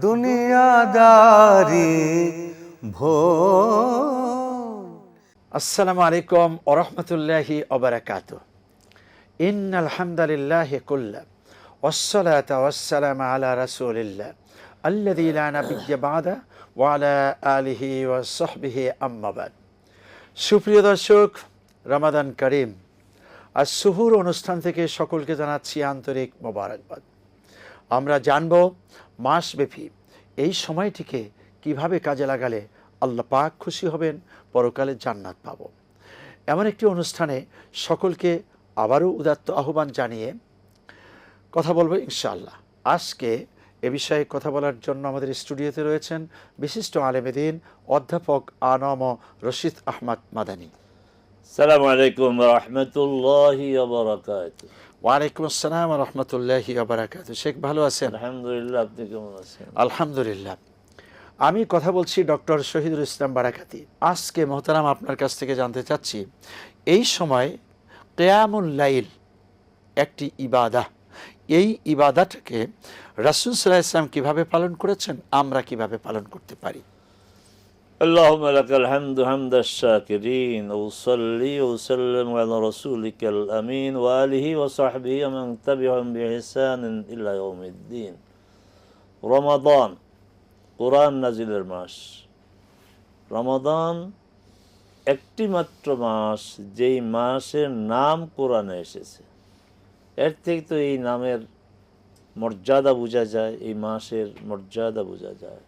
দুনিয়াদারি ভো আসসালামু আলাইকুম ওরহমতুল্লাহি ওবরাকাত ইন আলহামদুলিল্লাহ কুল্লা والصلاة والسلام على رسول الله الذي لا نبي بعده وعلى آله وصحبه أما بعد সুপ্রিয় দর্শক রমাদান করিম আর সুহুর অনুষ্ঠান থেকে সকলকে জানাচ্ছি আন্তরিক মোবারকবাদ আমরা জানব মাসব্যাপী এই সময়টিকে কীভাবে কাজে লাগালে আল্লাহ পাক খুশি হবেন, পরকালে জান্নাত পাব। এমন একটি অনুষ্ঠানে সকলকে আবারও উদাত্ত আহ্বান জানিয়ে কথা বলব ইনশাআল্লাহ। আজকে এ বিষয়ে কথা বলার জন্য আমাদের স্টুডিওতে রয়েছেন বিশিষ্ট আলেমেদিন অধ্যাপক আনম রশিদ আহমদ মাদানী। সালাম আলাইকুম রহমতুল্লাহ ওয়ালাইকুম আসসালাম রহমতুল্লাহ আবরাকাত শেখ ভালো আছেন? আলহামদুলিল্লাহ আপনি কেমন আছেন? আলহামদুলিল্লাহ। আমি কথা বলছি ডক্টর শহীদুল ইসলাম বারাকাতি। আজকে মোহতারাম আপনার কাছ থেকে জানতে চাচ্ছি এই সময় কেয়ামুল লাইল একটি ইবাদা। এই ইবাদাটাকে রাসুল সাল্লাহ ইসলাম কীভাবে পালন করেছেন আমরা কীভাবে পালন করতে পারি? اللهم لك الحمد حمد الشاكرين وصلي وسلم على رسولك الأمين وآله وصحبه ومن تبعهم بإحسان إلى يوم الدين رمضان কোরআন নাজিলের মাস রমাদান একটি মাত্র মাস যেই মাসের নাম কোরআনে এসেছে এর থেকে তো এই নামের মর্যাদা বোঝা যায় এই মাসের মর্যাদা বোঝা যায়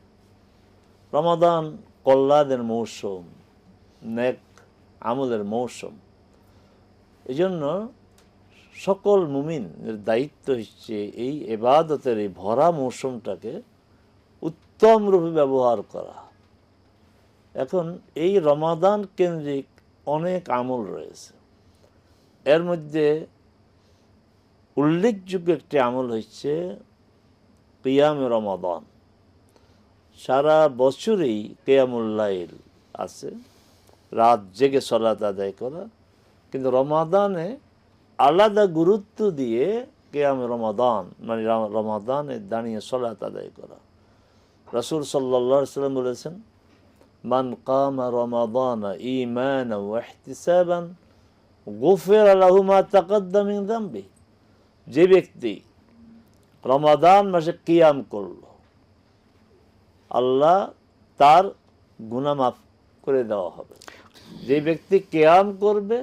রমাদান কল্যাণের মৌসুম, নেক আমলের মৌসুম। এই জন্য সকল মুমিনের দায়িত্ব হচ্ছে এই এবাদতের এই ভরা মৌসুমটাকে উত্তম রূপে ব্যবহার করা। এখন এই রমাদান কেন্দ্রিক অনেক আমল রয়েছে। এর মধ্যে উল্লেখযোগ্য একটি আমল হচ্ছে পিয়াম রমাদান। সারা বছরেই কেয়ামুল্লাইল আছে। রাত জেগে সলাত আদায় করা। কিন্তু রমাদানে আলাদা গুরুত্ব দিয়ে কেয়াম রমাদান মানে রমাদানে দাঁড়িয়ে সলাত আদায় করা। রাসুল সাল্লা সাল্লাম বলেছেন, মান কামা রমাদান ইমান ওয়াহতিসাবান গুফের আলাহুমা তাকদ্দামিন দাম্বি যে ব্যক্তি রমাদান মাসে কিয়াম করল আল্লাহ তার গুনাহ মাফ করে দেওয়া হবে। যে ব্যক্তি কেয়াম করবে,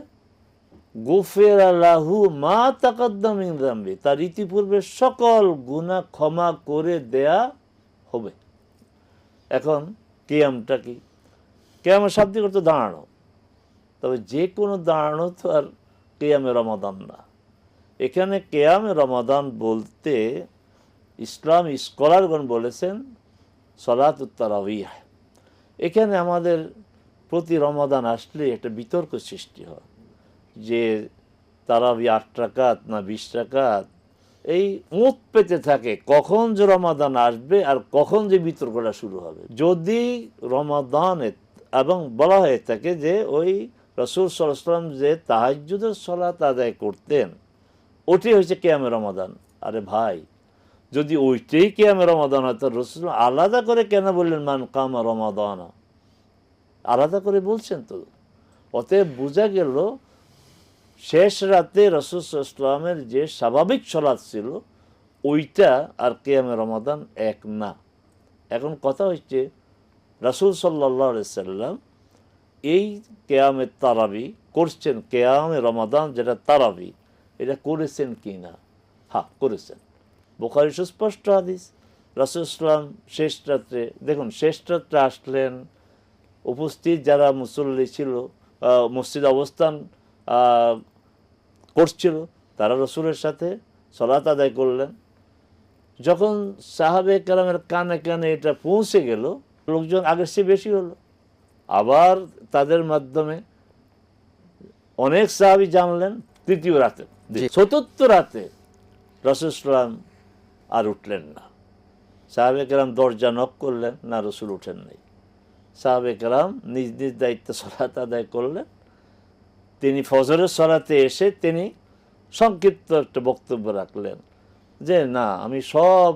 গুফের আল্লাহু মা তাকদ্দামিন দাম্বি তার ইতিপূর্বে সকল গুনাহ ক্ষমা করে দেয়া হবে। এখন কেয়ামটা কি? কেয়ামের শাব্দিক অর্থ দাঁড়ানো। তবে যে কোনো দাঁড়ানো তো আর কেয়ামে রমাদান না। এখানে কেয়ামে রমাদান বলতে ইসলাম স্কলারগণ বলেছেন সলাত উত্তরাউিয়া এখানে আমাদের প্রতি রমাদান আসলে একটা বিতর্ক সৃষ্টি হয় যে তারাবি আট টাকাত না বিশ টাকাত এই মুখ পেতে থাকে কখন যে রমাদান আসবে আর কখন যে বিতর্কটা শুরু হবে। যদি রমাদানে এবং বলা হয়ে থাকে যে ওই রসুল সাল্লাম যে তাহাজুদের সলাত আদায় করতেন, ওটি হয়েছে কেয়ামে রমাদান। আরে ভাই যদি ওইটাই কেয়ামে রমাদান হয়, তো রসুল আলাদা করে কেন বললেন, মান কামা রমাদানা আলাদা করে বলছেন তো। অতএব বোঝা গেল, শেষ রাতে রসুল ইসলামের যে স্বাভাবিক সলাৎ ছিল, ওইটা আর কেয়ামে রমাদান এক না। এখন কথা হচ্ছে, রাসুল সাল্লাহ সাল্লাম এই কেয়ামের তারাবি করছেন, কেয়ামে রমাদান যেটা তারাবি, এটা করেছেন কি না? হ্যাঁ করেছেন। বোখারি সুস্পষ্ট হাদিস। রাসুল ইসলাম শেষ রাত্রে দেখুন শেষ রাত্রে আসলেন উপস্থিত যারা মুসল্লি ছিল মসজিদ অবস্থান করছিল তারা রসুলের সাথে সলাত আদায় করলেন। যখন সাহাবে কালামের কানে কানে এটা পৌঁছে গেল লোকজন আগের চেয়ে বেশি হলো। আবার তাদের মাধ্যমে অনেক সাহাবি জানলেন তৃতীয় রাতে। চতুর্থ রাতে রসুল ইসলাম আর উঠলেন না। সাহাবে কেরাম দরজা নক করলেন, না রসুল উঠেন নাই সাহাবে কেরাম নিজ নিজ দায়িত্ব সলাত আদায় করলেন। তিনি ফজরের সলাতে এসে তিনি সংক্ষিপ্ত একটা বক্তব্য রাখলেন যে, না, আমি সব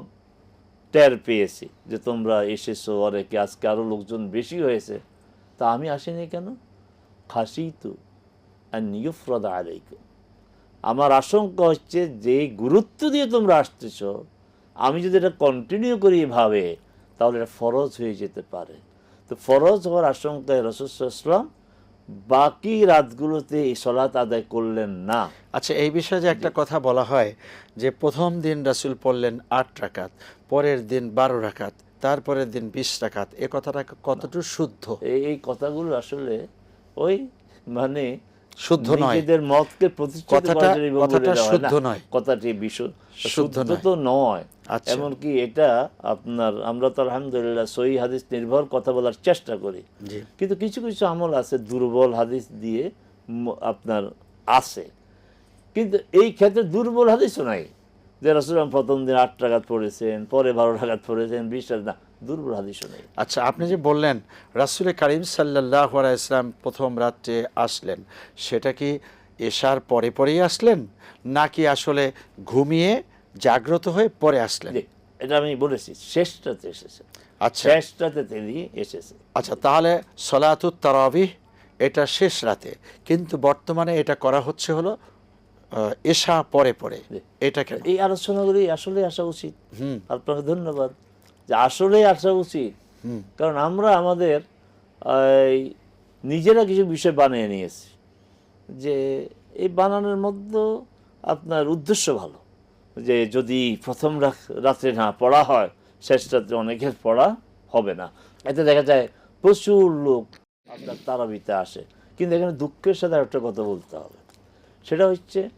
টের পেয়েছি যে তোমরা এসেছ, অনেকে আজকে আরও লোকজন বেশি হয়েছে। তা আমি আসিনি কেন? খাসি তো আর নিয়ফরদ আলাইকুম। আমার আশঙ্কা হচ্ছে যে গুরুত্ব দিয়ে তোমরা আসতেছ আমি যদি এটা কন্টিনিউ করি এভাবে তাহলে এটা ফরজ হয়ে যেতে পারে। তো ফরজ হওয়ার আশঙ্কায় রসুলাম বাকি রাতগুলোতে এই সলাত আদায় করলেন না। আচ্ছা এই বিষয়ে যে একটা কথা বলা হয় যে প্রথম দিন রাসূল পড়লেন আট রাকাত পরের দিন বারো রাকাত তারপরের দিন বিশ রাকাত এ কথাটা কতটুকু শুদ্ধ? এই এই কথাগুলো আসলে ওই মানে শুদ্ধ নয়। নিজেদের মতকে প্রতিষ্ঠিত কথাটা-। শুদ্ধ নয়। কথাটি বিশুদ্ধ শুদ্ধ তো নয়। আচ্ছা। এমনকি এটা আপনার আমরা তো আলহামদুলিল্লাহ সহি হাদিস নির্ভর কথা বলার চেষ্টা করি। কিন্তু কিছু কিছু আমল আছে দুর্বল হাদিস দিয়ে আপনার আছে। কিন্তু এই ক্ষেত্রে দুর্বল হাদিসও নাই। যে রসুলাম প্রথম দিন আট টাকাত পড়েছেন পরে বারো টাকাত পড়েছেন বিশ টাকা না দুর্বল হাদিসও নেই। আচ্ছা আপনি যে বললেন রাসুল করিম সাল্লাহ ইসলাম প্রথম রাত্রে আসলেন সেটা কি এশার পরে পরেই আসলেন নাকি আসলে ঘুমিয়ে জাগ্রত হয়ে পরে আসলেন? এটা আমি বলেছি শেষটাতে এসেছে। আচ্ছা। শেষটাতে তিনি এসেছে। আচ্ছা তাহলে সলাতুত তারাবিহ এটা শেষ রাতে কিন্তু বর্তমানে এটা করা হচ্ছে হলো এশা পরে পরে। জি। এটা এই আলোচনাগুলি আসলে আসা উচিত। হুম। আপনাকে ধন্যবাদ। যে আসলে আসা উচিত। কারণ আমরা আমাদের নিজেরা কিছু বিষয় বানিয়ে নিয়েছি। যে এই বানানোর মধ্যে আপনার উদ্দেশ্য ভালো। যে যদি প্রথম রাত- রাত্রে না পড়া হয় শেষ রাত্রে অনেকের পড়া হবে না। এতে দেখা যায় প্রচুর লোক আপনার তারাবিতে আসে। কিন্তু এখানে দুঃখের সাথে একটা কথা বলতে হবে। সেটা হচ্ছে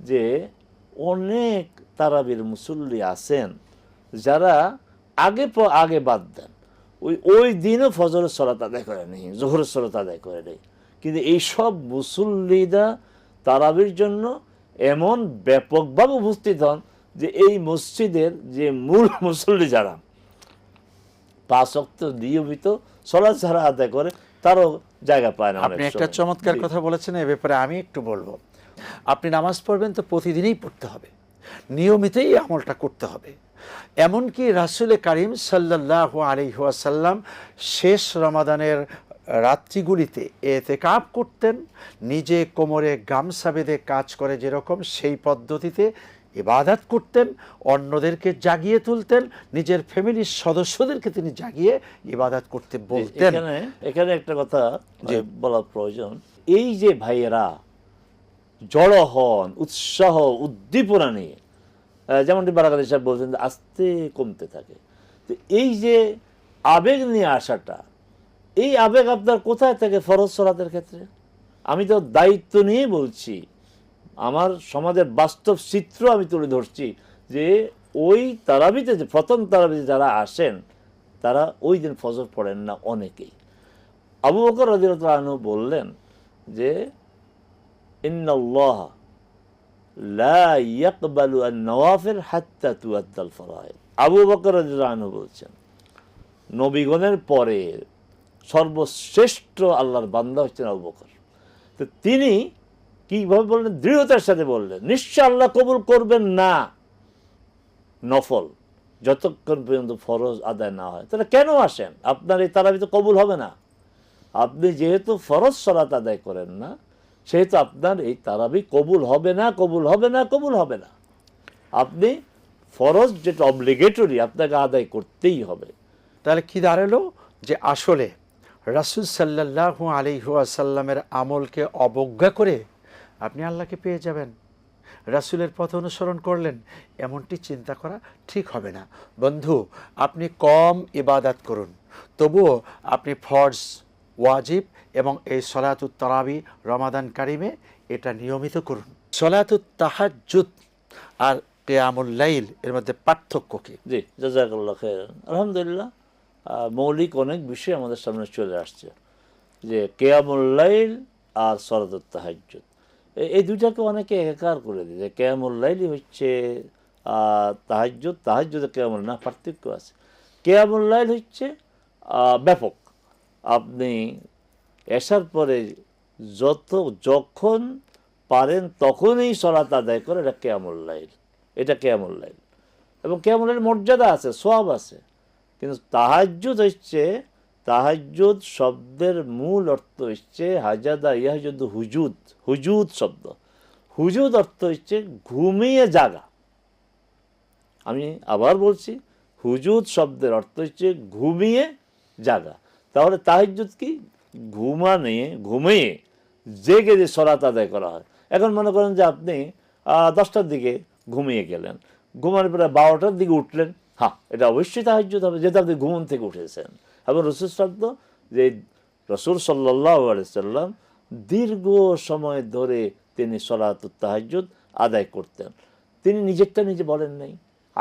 যে অনেক তারাবির মুসল্লি আছেন যারা আগে প- আগে বাদ দেন। ওই ওই দিনও ফজরের সলাত আদায় করে নেই জোহরের সলাত আদায় করে নেই। কিন্তু এই সব মুসল্লিরা তারাবির জন্য এমন ব্যাপকভাবে উপস্থিত হন যে এই মসজিদের যে মূল মুসল্লি যারা পাঁচ অক্ত নিয়মিত সলাৎ যারা আদায় করে তারও জায়গা পায় না আপনি একটা চমৎকার কথা বলেছেন এ ব্যাপারে আমি একটু বলব। আপনি নামাজ পড়বেন তো প্রতিদিনই পড়তে হবে। নিয়মিতই আমলটা করতে হবে। এমনকি রাসুল করিম সাল্লাহ আলিহাসাল্লাম শেষ রমাদানের রাত্রিগুলিতে এতে কাপ করতেন নিজে কোমরে গামছা বেঁধে কাজ করে যেরকম সেই পদ্ধতিতে ইবাদাত করতেন অন্যদেরকে জাগিয়ে তুলতেন নিজের ফ্যামিলির সদস্যদেরকে তিনি জাগিয়ে ইবাদাত করতে বলতেন। এখানে একটা কথা যে বলা প্রয়োজন। এই যে ভাইয়েরা জড় হন উৎসাহ উদ্দীপনা নিয়ে যেমনটি বারাকাতি সাহেব বলছেন যে আস্তে কমতে থাকে। তো এই যে আবেগ নিয়ে আসাটা, এই আবেগ আপনার কোথায় থাকে ফরজ সলাতের ক্ষেত্রে? আমি তো দায়িত্ব নিয়ে বলছি, আমার সমাজের বাস্তব চিত্র আমি তুলে ধরছি যে ওই তারাবিতে যে, প্রথম তারাবিতে যারা আসেন, তারা ওই দিন ফজর পড়েন না অনেকেই। আবু বকর রাদিয়াল্লাহু বললেন যে, ইন্নাল্লাহ লা ইয়াকবালু আন-নওয়াফিল হাত্তা তুআদ্দাল ফরায়েদ আবু বকর রাদিয়াল্লাহু বলছেন, নবীগণের পরে সর্বশ্রেষ্ঠ আল্লাহর বান্দা হচ্ছেন আবু বকর। তো তিনি কীভাবে বললেন? দৃঢ়তার সাথে বললেন, নিশ্চয় আল্লাহ কবুল করবেন না নফল, যতক্ষণ পর্যন্ত ফরজ আদায় না হয়। তাহলে কেন আসেন? আপনার এই তারাবি তো কবুল হবে না। আপনি যেহেতু ফরজ সলাত আদায় করেন না সেহেতু আপনার এই তারাবি কবুল হবে না, কবুল হবে না, কবুল হবে না। আপনি ফরজ যেটা অব্লিগেটরি আপনাকে আদায় করতেই হবে। তাহলে কি দাঁড়াল? যে আসলে রাসুল সাল্লাহ আলিহাসাল্লামের আমলকে অবজ্ঞা করে আপনি আল্লাহকে পেয়ে যাবেন। রাসুলের পথ অনুসরণ করলেন, এমনটি চিন্তা করা ঠিক হবে না। বন্ধু, আপনি কম ইবাদাত করুন, তবুও আপনি ফরজ ওয়াজিব এবং এই সলাতুত তারাবি রমাদান কারিমে এটা নিয়মিত করুন। সলাতুত তাহাজ্জুদ আর কেয়ামুল্লাইল এর মধ্যে পার্থক্য কী? জি জাজাকাল্লাহ খের আলহামদুলিল্লাহ মৌলিক অনেক বিষয় আমাদের সামনে চলে আসছে যে কেয়ামুল্লাইল আর সরদত তাহাজ্জুদ। এ- এই দুইটাকে অনেকে একাকার করে দিই যে কেয়ামুল্লাইলই হচ্ছে আহ, তাহাজ্জুদ তাহাজ্জুদে কেয়ামুল না পার্থক্য আছে। কেয়ামুল্লাইল হচ্ছে ব্যাপক। আপনি এসার পরে যত যখন পারেন তখনই সলাত আদায় করে এটা কেয়ামুল্লাইল এটা কেয়ামুল্লাইল এবং কেমনের মর্যাদা আছে সব আছে। কিন্তু তাহাজ্জুদ হচ্ছে, তাহাজ্জুদ শব্দের মূল অর্থ হচ্ছে হাজাদা ইয়াহাজুদ হুজুদ হুজুদ শব্দ। হুজুদ অর্থ হচ্ছে ঘুমিয়ে জাগা। আমি আবার বলছি, হুজুদ শব্দের অর্থ হচ্ছে ঘুমিয়ে জাগা। তাহলে তাহাজ্জুদ কি? ঘুমানে ঘুমিয়ে জেগে যে সরাত আদায় করা হয়। এখন মনে করেন যে আপনি দশটার দিকে ঘুমিয়ে গেলেন। ঘুমানোর পরে বারোটার দিকে উঠলেন। হ্যাঁ এটা অবশ্যই তাহাজ্জুদ হবে, যেহেতু আপনি ঘুমন থেকে উঠেছেন। এবং রসুল শব্দ যে রসুল সাল্লাহ সাল্লাম দীর্ঘ সময় ধরে তিনি সলাত তাহাজ্জুদ আদায় করতেন। তিনি নিজেরটা নিজে বলেন নাই।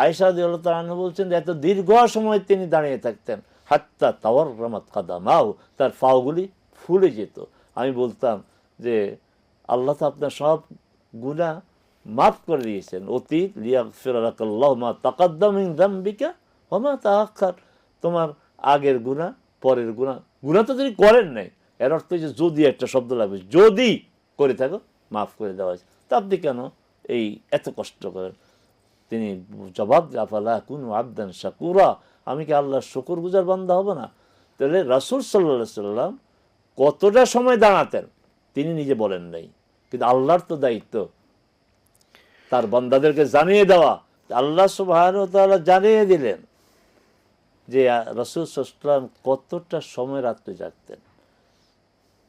আয়েশা দিয়াল্লাহ বলছেন যে এত দীর্ঘ সময় তিনি দাঁড়িয়ে থাকতেন। হাত্তা তাওয়ার রমাত কাদামাও তার পাওগুলি ফুলে যেত। আমি বলতাম যে, আল্লাহ তো আপনার সব গুণা মাফ করে দিয়েছেন। অতীত লিয়াক ফিরাকাল্লাহ মা তাকাদ্দামিন দাম্বিকা হমা তাহাক্কার তোমার আগের গুণা পরের গুণা গুণা তো তিনি করেন নাই। এর অর্থ যে যদি একটা শব্দ লাগবে, যদি করে থাকো, মাফ করে দেওয়া হয়েছে। তা আপনি কেন এই এত কষ্ট করেন? তিনি জবাব আফালা কুন আবদান শাকুরা? আমি কি আল্লাহর শুকুর গুজার বান্দা হব না? তাহলে রাসুল সাল্লাহ সাল্লাম কতটা সময় দাঁড়াতেন তিনি নিজে বলেন নাই। কিন্তু আল্লাহর তো দায়িত্ব। তার বান্দাদেরকে জানিয়ে দেওয়া। আল্লাহ সুবাহ জানিয়ে দিলেন যে রসুল সাল্লাম কতটা সময় রাত্রে জাগতেন।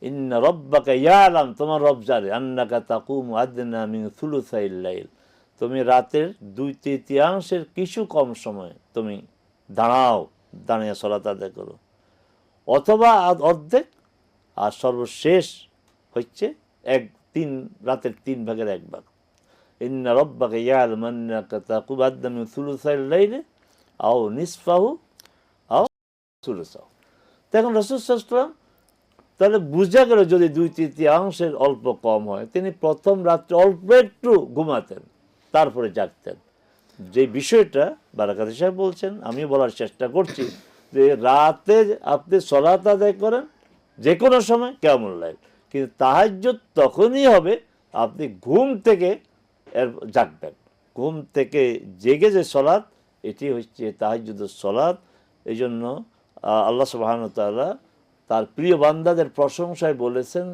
ইন্না রব্বাকা ইয়ালাম, তোমার রব জানে, আন্নাকা তাকুম আদনা মিন থুলুসাইল লাইল। তুমি রাতের দুই তৃতীয়াংশের কিছু কম সময় তুমি দাঁড়াও দাঁড়িয়ে সলাত আদায় করো। অথবা অর্ধেক আর সর্বশেষ হচ্ছে এক, তিন, রাতের তিন ভাগের এক ভাগ। ইন্না রব্বাকা ইয়ালাম আন্নাকা তাকুম আদনা মিন থুলুসাইল লাইলে আও নিসফাহু আও থুলুসাহু তখন রসুল তাহলে বোঝা গেল যদি দুই তৃতীয়াংশের অল্প কম হয়, তিনি প্রথম রাত্রে অল্প একটু ঘুমাতেন, তারপরে জাগতেন। যে বিষয়টা বারাকাত সাহেব বলছেন, আমি বলার চেষ্টা করছি যে রাতে আপনি সলাত আদায় করেন যে কোনো সময় কেমন লাগে কিন্তু তাহাজ্য তখনই হবে, আপনি ঘুম থেকে এর জাগবেন। ঘুম থেকে জেগে যে সলাৎ, এটি হচ্ছে তাহাজ্জুদের সলাৎ। এই জন্য আল্লাহ সুবাহানুতাল্লাহ তার প্রিয় বান্দাদের প্রশংসায় বলেছেন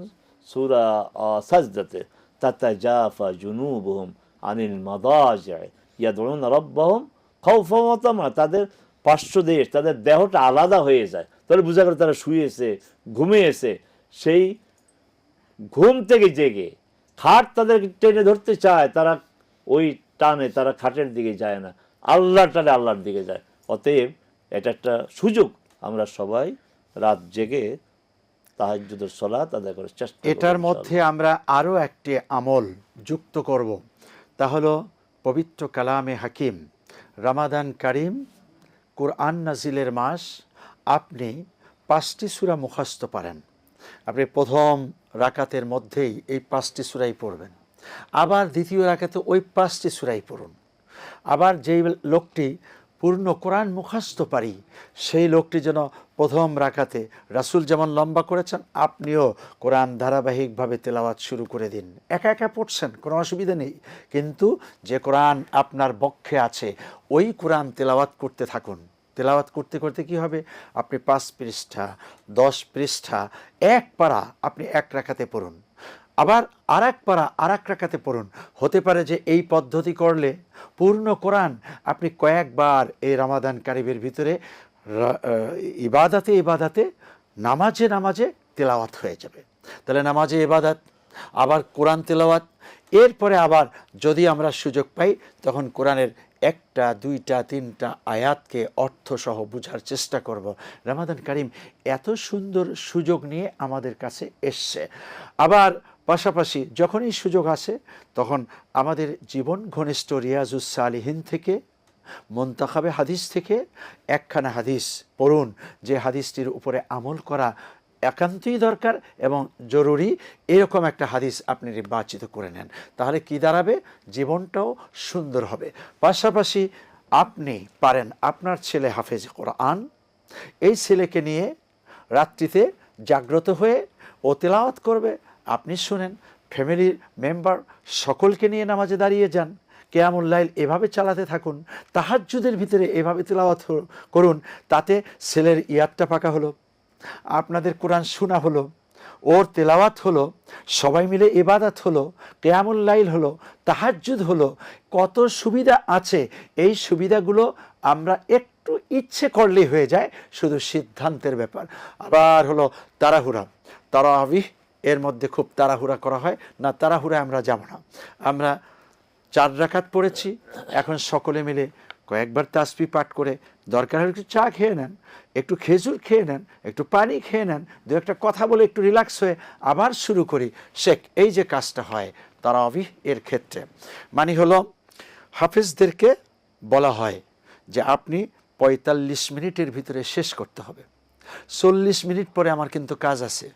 সুরা সাজদাতে তাতা জাফা জুনুবহুম আনিল মাদাজায় ইয়াদউন রাব্বাহুম খাউফাম ওয়া তামা তাদের পার্শ্ব দেশ তাদের দেহটা আলাদা হয়ে যায়। তাহলে বোঝা গেল তারা শুয়েছে ঘুমিয়েছে। সেই ঘুম থেকে জেগে খাট তাদেরকে টেনে ধরতে চায় তারা ওই টানে তারা খাটের দিকে যায় না। আল্লাহর টানে আল্লাহর দিকে যায়। অতএব এটা একটা সুযোগ। আমরা সবাই রাত জেগে তাহাজ্জুদের সলাত আদায় করার চেষ্টা এটার মধ্যে আমরা আরও একটি আমল যুক্ত করব। তা হলো পবিত্র কালামে হাকিম, রামাদান কারিম, কোরআন নাজিলের মাস, আপনি পাঁচটি সুরা মুখস্থ পারেন। আপনি প্রথম রাকাতের মধ্যেই এই পাঁচটি সুরাই পড়বেন। আবার দ্বিতীয় রাকাতে ওই পাঁচটি সুরাই পড়ুন। আবার যেই লোকটি পূর্ণ কোরআন মুখস্থ পারি। সেই লোকটি যেন প্রথম রাখাতে রাসুল যেমন লম্বা করেছেন, আপনিও কোরআন ধারাবাহিকভাবে তেলাওয়াত শুরু করে দিন। একা একা পড়ছেন, কোনো অসুবিধা নেই। কিন্তু যে কোরআন আপনার বক্ষে আছে, ওই কোরআন তেলাওয়াত করতে থাকুন। তেলাওয়াত করতে করতে কি হবে? আপনি পাঁচ পৃষ্ঠা, দশ পৃষ্ঠা, এক পারা আপনি এক রাখাতে পড়ুন। আবার আর এক পারা আর এক রাখাতে পড়ুন। হতে পারে যে এই পদ্ধতি করলে পূর্ণ কোরআন আপনি কয়েকবার এই রামাদান কারিবের ভিতরে ইবাদাতে ইবাদাতে নামাজে নামাজে তেলাওয়াত হয়ে যাবে। তাহলে নামাজে ইবাদাত, আবার কোরআন তেলাওয়াত, এরপরে আবার যদি আমরা সুযোগ পাই, তখন কোরআনের একটা, দুইটা, তিনটা আয়াতকে অর্থসহ বোঝার চেষ্টা করব। রামাদান কারিম এত সুন্দর সুযোগ নিয়ে আমাদের কাছে এসছে। আবার পাশাপাশি যখনই সুযোগ আসে, তখন আমাদের জীবন ঘনিষ্ঠ রিয়াজুস সালিহীন থেকে, মন্তাখাবে হাদিস থেকে একখানা হাদিস পড়ুন, যে হাদিসটির উপরে আমল করা একান্তই দরকার এবং জরুরি, এরকম একটা হাদিস আপনি নির্বাচিত করে নেন। তাহলে কি দাঁড়াবে? জীবনটাও সুন্দর হবে। পাশাপাশি আপনি পারেন আপনার ছেলে হাফেজ কোরআন, এই ছেলেকে নিয়ে রাত্রিতে জাগ্রত হয়ে ও তেলাওয়াত করবে আপনি শুনেন ফ্যামিলির মেম্বার সকলকে নিয়ে নামাজে দাঁড়িয়ে যান কেয়ামুল্লাইল এভাবে চালাতে থাকুন, তাহাজ্জুদের ভিতরে এভাবে তেলাওয়াত করুন, তাতে ছেলের ইয়াদটা পাকা হলো, আপনাদের কোরআন শোনা হলো, ওর তেলাওয়াত হলো, সবাই মিলে ইবাদাত হলো কেয়ামুল্লাইল হলো, তাহাজ্জুদ হলো, কত সুবিধা আছে, এই সুবিধাগুলো আমরা একটু ইচ্ছে করলেই হয়ে যায়, শুধু সিদ্ধান্তের ব্যাপার। আবার হলো তাড়াহুড়া তারাবিহ এর মধ্যে খুব তাড়াহুড়া করা হয়। না তাড়াহুড়া আমরা যাব না। আমরা চার রাকাত পড়েছি। এখন সকলে মিলে কয়েকবার তাসপি পাঠ করে দরকার হলে একটু চা খেয়ে নেন, একটু খেজুর খেয়ে নেন, একটু পানি খেয়ে নেন, দু একটা কথা বলে একটু রিল্যাক্স হয়ে আবার শুরু করি। শেখ, এই যে কাজটা হয় তারাবিহ এর ক্ষেত্রে মানে হলো হাফিজদেরকে বলা হয় যে আপনি পঁয়তাল্লিশ মিনিটের ভিতরে শেষ করতে হবে। চল্লিশ মিনিট পরে আমার কিন্তু কাজ আছে।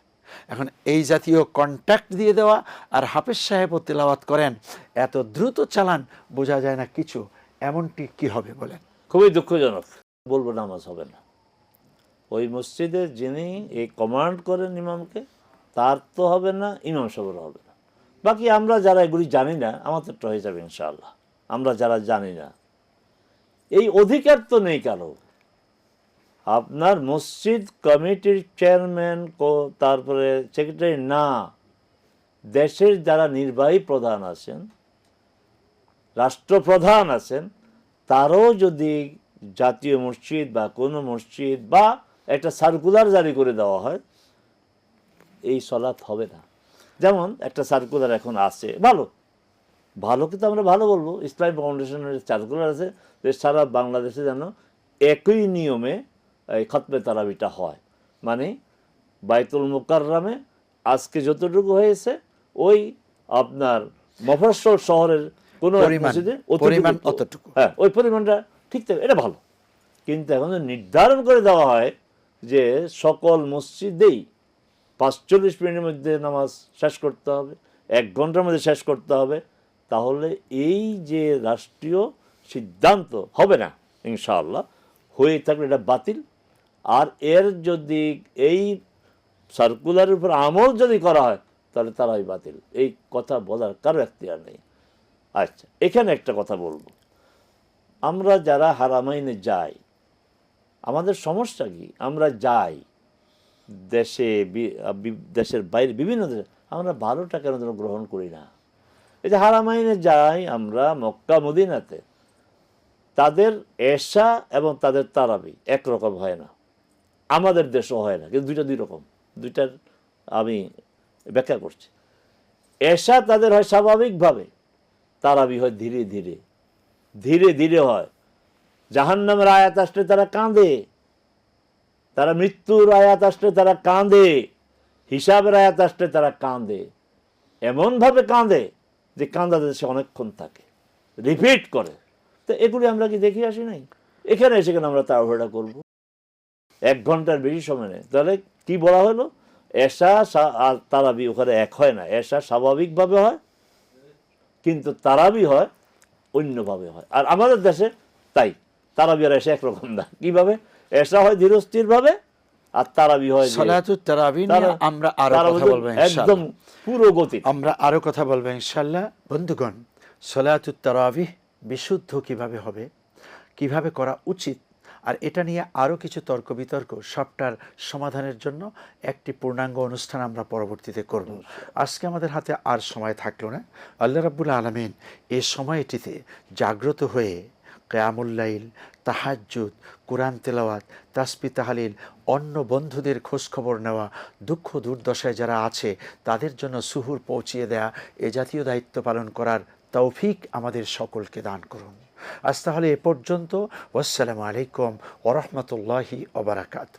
এখন এই জাতীয় কন্ট্যাক্ট দিয়ে দেওয়া আর হাফেজ সাহেবও তেলাওয়াত করেন, এত দ্রুত চালান বোঝা যায় না কিছু। এমনটি কি হবে বলেন? খুবই দুঃখজনক। বলব নামাজ হবে না। ওই মসজিদে যিনি এই কমান্ড করেন ইমামকে, তার তো হবে না, ইমাম সাহেবের হবে না। বাকি আমরা যারা এগুলি জানি না, আমাদেরটা হয়ে যাবে ইনশাআল্লাহ। আমরা যারা জানি না, এই অধিকার তো নেই কারও। আপনার মসজিদ কমিটির চেয়ারম্যান তারপরে সেক্রেটারি না, দেশের যারা নির্বাহী প্রধান আছেন, রাষ্ট্রপ্রধান আছেন, তারও যদি জাতীয় মসজিদ বা কোনো মসজিদ বা একটা সার্কুলার জারি করে দেওয়া হয়, এই সলাৎ হবে না। যেমন একটা সার্কুলার এখন আছে, ভালো। ভালো কিন্তু আমরা ভালো বলব। ইসলামী ফাউন্ডেশনের সার্কুলার আছে। যে সারা বাংলাদেশে যেন একই নিয়মে এই খতমে তারাবিটা হয়। মানে বাইতুল মুকাররামে আজকে যতটুকু হয়েছে ওই আপনার মফস্বল শহরের কোনো পরিমাণ, অতটুকু। হ্যাঁ ওই পরিমাণটা ঠিক থাকে এটা ভালো। কিন্তু এখন নির্ধারণ করে দেওয়া হয় যে সকল মসজিদেই পাঁচচল্লিশ মিনিটের মধ্যে নামাজ শেষ করতে হবে এক ঘণ্টার মধ্যে শেষ করতে হবে তাহলে এই যে রাষ্ট্রীয় সিদ্ধান্ত হবে না ইনশাআল্লাহ হয়ে থাকলে এটা বাতিল। আর এর যদি এই সার্কুলারের উপর আমল যদি করা হয়, তাহলে তারাই বাতিল। এই কথা বলার কারও এখতিয়ার নেই। আচ্ছা এখানে একটা কথা বলব। আমরা যারা হারামাইনে যাই, আমাদের সমস্যা কি? আমরা যাই দেশে দেশের বাইরে, বিভিন্ন দেশে, আমরা বারোটা কেন যেন গ্রহণ করি না। এই যে হারামাইনে যাই আমরা মক্কা, মদিনাতে, তাদের এশা এবং তাদের তারাবি একরকম হয় না। আমাদের দেশও হয় না, কিন্তু দুইটা দুই রকম। দুইটার আমি ব্যাখ্যা করছি। এশা তাদের হয় স্বাভাবিকভাবে, তারাবি হয় ধীরে ধীরে। ধীরে ধীরে হয়। জাহান্নামের আয়াত আসলে তারা কাঁদে। তারা মৃত্যুর আয়াত আসলে তারা কাঁদে। হিসাবের আয়াত আসলে তারা কাঁদে। এমনভাবে কাঁদে যে কাঁদাতে সে অনেকক্ষণ থাকে। রিপিট করে। তো এগুলি আমরা কি দেখে আসি নাই? এখানে সেখানে আমরা তাড়াহুড়া করব? এক ঘণ্টার বেশি সময় নেই। তাহলে কি বলা হলো? এশা আর তারাবি ওখানে এক হয় না। এশা স্বাভাবিকভাবে হয় কিন্তু তারাবি হয় অন্যভাবে হয়। আর আমাদের দেশে তাই। তারাবি আর এসে একরকম না। কীভাবে? এসা হয় ধীরস্থির ভাবে আর তারাবি হয় তারাবি নিয়ে আমরা আরও কথা বলব একদম পুরো গতি আমরা আরও কথা বলব ইনশাল্লাহ বন্ধুগণ সলাতুত তারাবি বিশুদ্ধ কীভাবে হবে? কীভাবে করা উচিত? আর এটা নিয়ে আরও কিছু তর্ক বিতর্ক সবটার সমাধানের জন্য একটি পূর্ণাঙ্গ অনুষ্ঠান আমরা পরবর্তীতে করব। আজকে আমাদের হাতে আর সময় থাকল না। আল্লাহ রাব্বুল আলমিন এ সময়টিতে জাগ্রত হয়ে কেয়ামুল্লাইল তাহাজ্জুদ, কোরআন তেলাওয়াত তাসপি তাহালিল, অন্য বন্ধুদের খোঁজখবর নেওয়া, দুঃখ দুর্দশায় যারা আছে তাদের জন্য সুহুর পৌঁছিয়ে দেয়া, এ জাতীয় দায়িত্ব পালন করার তৌফিক আমাদের সকলকে দান করুন। আজ তাহলে এ পর্যন্ত। আসসালামু আলাইকুম ওরহমতুল্লাহি ওবরাকাত